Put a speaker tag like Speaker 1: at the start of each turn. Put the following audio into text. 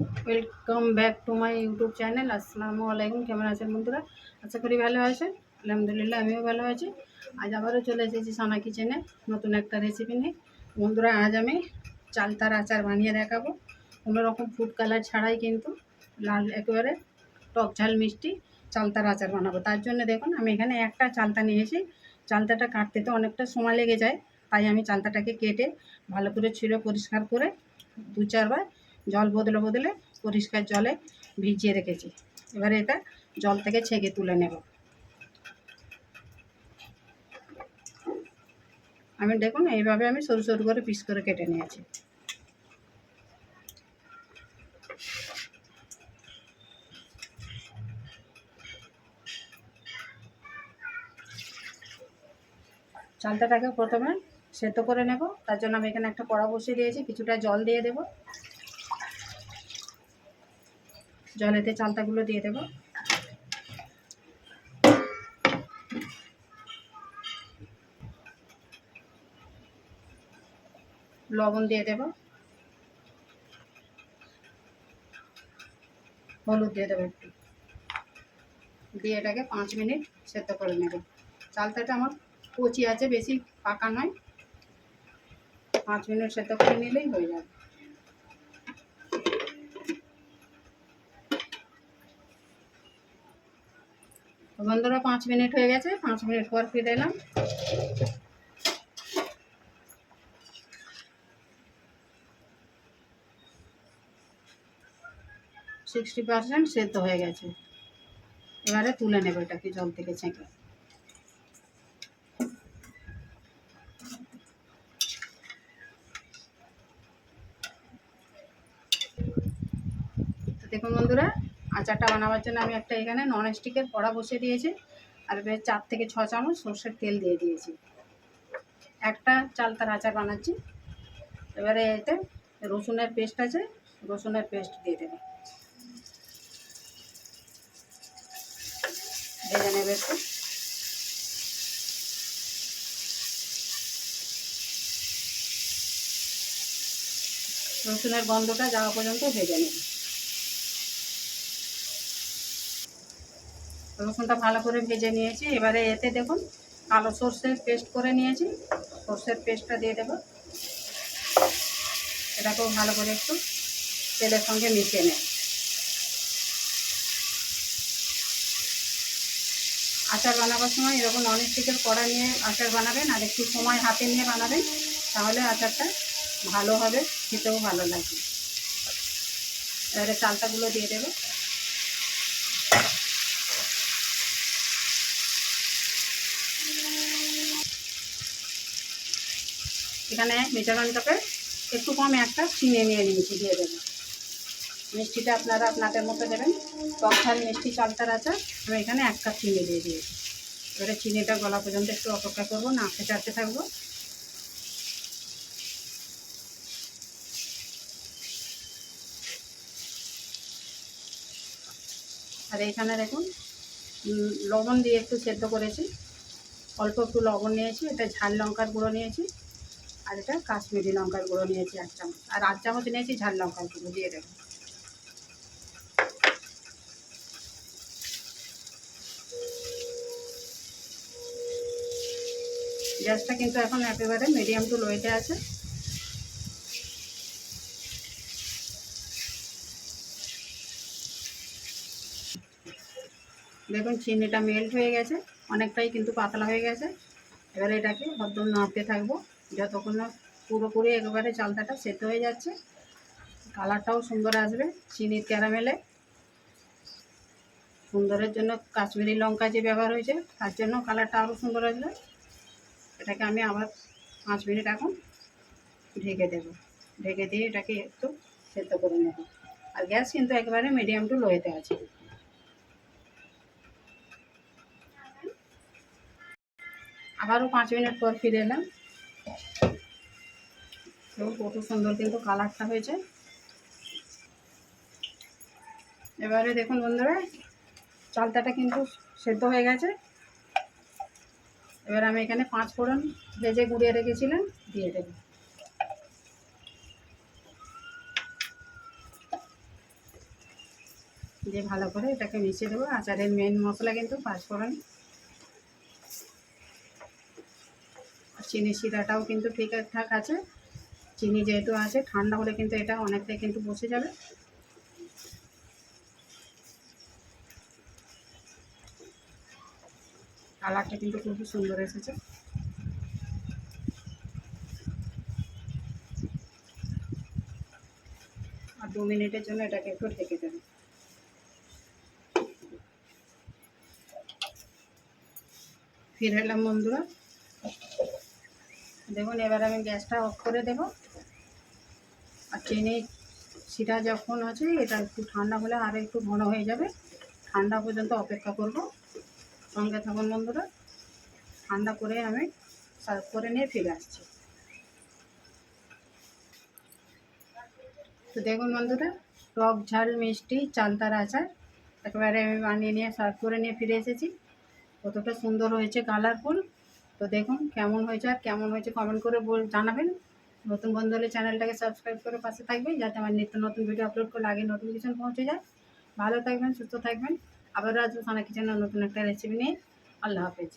Speaker 1: Welcome back to my YouTube channel আসসালামু আলাইকুম কেমন আছেন বন্ধুরা? আশা করি ভালো আছেন। আলহামদুলিল্লাহ, আমিও ভালো আছি। আজ আবারও চলে এসেছি সানা কিচেনে নতুন একটা রেসিপি নিয়ে। বন্ধুরা, আজ আমি চালতার আচার বানিয়ে দেখাবো। কোনো রকম ফুড কালার ছাড়াই কিন্তু লাল, একেবারে টক ঝাল মিষ্টি চালতার আচার বানাবো। তার জন্য দেখুন, আমি এখানে একটা চালতা নিয়েছি। চালতাটা কাটতে তো অনেকটা সময় লেগে যায়, তাই আমি চালতাটাকে কেটে ভালো করে ছিঁড়ে পরিষ্কার করে দু চারবার জল বদলে বদলে পরিষ্কার জলে ভিজিয়ে রেখেছি। এবারে এটা জল থেকে ছেঁকে তুলে নেব। আমি দেখুন, এইভাবে আমি সরু সরু করে পিস করে কেটে নিয়েছি। চালটাটাকে প্রথমে সেদ্ধ করে নেব। তার জন্য আমি এখানে একটা কড়া বসিয়ে দিয়েছি, কিছুটা জল দিয়ে দেব। জলেতে চালতাগুলো দিয়ে দেব। লবণ দিয়ে দেব। হলুদ দিয়ে দেবো একটু। দিয়ে এটাকে পাঁচ মিনিট সেদ্ধ করে নেব। চালতাটা আমার কচি আছে, বেশি পাকা নয়। পাঁচ মিনিট সেদ্ধ করে নিলেই হয়ে যাবে। বন্ধুরা, পাঁচ মিনিট হয়ে গেছে। পাঁচ মিনিট পর ফিরে এলাম। সিক্সটি পার্সেন্ট সেদ্ধ হয়ে গেছে। এবারে তুলে নেব এটাকে জল থেকে ছেঁকে। দেখুন বন্ধুরা আচারটা বানাবার জন্য আমি একটা এখানে নন স্টিকের কড়া বসিয়ে দিয়েছি আর চার থেকে ছ চামচ সর্ষের তেল দিয়ে দিয়েছি। একটা চালতার আচার বানাচ্ছি। এবারে এতে রসুনের পেস্ট আছে, রসুনের পেস্ট দিয়ে দেবে। ভেজে নেবে একটু। রসুনের গন্ধটা যাওয়া পর্যন্ত ভেজে নেবে। রসুনটা ভালো করে ভেজে নিয়েছি। এবারে এতে দেখুন কালো সর্ষের পেস্ট করে নিয়েছি। সর্ষের পেস্টটা দিয়ে দেবো। এটাকেও ভালো করে একটু তেলের সঙ্গে মিশিয়ে নেব। আচার বানাবার সময় এরকম অনেক ননস্টিকের কড়া নিয়ে আচার বানাবেন আর একটু সময় হাতে নিয়ে বানাবেন, তাহলে আচারটা ভালো হবে, খেতেও ভালো লাগবে। এবারে চালটাগুলো দিয়ে দেবো। এখানে কাপে একটু কম একটা চিনি নিয়ে নিয়েছি দিয়ে দেবো মিষ্টিটা আপনারা আপনাদের মতো দেবেন। টক মিষ্টি চালতার আছে আমি এখানে এক কাপ চিনি দিয়ে দিয়েছি। এবারে চিনিটা গলা পর্যন্ত একটু অপেক্ষা করব, না নাড়তে চাড়তে থাকব। আর এখানে দেখুন লবণ দিয়ে একটু সেদ্ধ করেছি। অল্প একটু লবণ নিয়েছি এটা ঝাল লঙ্কার গুঁড়ো নিয়েছি। আর এটা কাশ্মীরি লঙ্কার গুঁড়ো নিয়েছি এক চামচ। আর আট চামচ নিয়েছি ঝাল লঙ্কার গুঁড়ো, দিয়ে দেবো। গ্যাসটা কিন্তু এখন একেবারে মিডিয়াম টু লোয়েতে আছে। দেখুন, চিনিটা মেল্ট হয়ে গেছে, অনেকটাই কিন্তু পাতলা হয়ে গেছে। এবারে এটাকে ভদ্র নাড়তে থাকব। যতক্ষণ না পুরোপুরি একেবারে চালতাটা সেদ্ধ হয়ে যাচ্ছে। কালারটাও সুন্দর আসবে, চিনির ক্যারামেলে। সুন্দরের জন্য কাশ্মীরি লঙ্কা যে ব্যবহার হয়েছে, তার জন্য কালারটা আরও সুন্দর আসবে। এটাকে আমি আবার পাঁচ মিনিট এখন ঢেকে দেবো। ঢেকে দিয়ে এটাকে একটু সেদ্ধ করে নেব। আর গ্যাস কিন্তু একেবারে মিডিয়াম টু লোয়েতে আছে। আবারও পাঁচ মিনিট পর ফিরে এলাম। তো কত সুন্দর কিন্তু কালারটা হয়েছে। এবারে দেখুন বন্ধুরা চালতাটা কিন্তু সেদ্ধ হয়ে গেছে। এবার আমি এখানে পাঁচ ফোড়ন ভেজে গুঁড়িয়ে রেখেছিলাম, দিয়ে দেবো। দিয়ে ভালো করে এটাকে মিশিয়ে দেবো। আচারের মেন মশলা কিন্তু পাঁচ ফোড়ন। চিনি শিরাটাও কিন্তু ঠিকঠাক আছে। চিনি যেহেতু আছে, ঠান্ডা হলে কিন্তু এটা অনেকটাই কিন্তু বসে যাবে। কালারটা কিন্তু খুবই সুন্দর এসেছে। আর দু মিনিটের জন্য এটাকে একটু ঢেকে দেবে। ফিরে এলাম বন্ধুরা। দেখুন, এবার আমি গ্যাসটা অফ করে দেব। চিনি সেটা যখন আছে, এটা একটু ঠান্ডা হলে আরও একটু ঘন হয়ে যাবে। ঠান্ডা পর্যন্ত অপেক্ষা করব। সঙ্গে থাকুন বন্ধুরা। ঠান্ডা করে আমি সার্ভ করে নিয়ে ফিরে আসছি। তো দেখুন বন্ধুরা, টক ঝাল মিষ্টি চালতার আচার একেবারে আমি বানিয়ে নিয়ে সার্ভ করে নিয়ে ফিরে এসেছি। কতটা সুন্দর হয়েছে কালারফুল। তো দেখুন কেমন হয়েছে আর কেমন হয়েছে কমেন্ট করে বল জানাবেন। নতুন বন্ধু হলে চ্যানেলটাকে সাবস্ক্রাইব করে পাশে থাকবেন, যাতে আমার নিত্য নতুন ভিডিও আপলোড করলে আগে নোটিফিকেশান পৌঁছে যায়। ভালো থাকবেন, সুস্থ থাকবেন। আবারও আসব সানা কিচেনের নতুন একটা রেসিপি নিয়ে। আল্লাহ হাফেজ।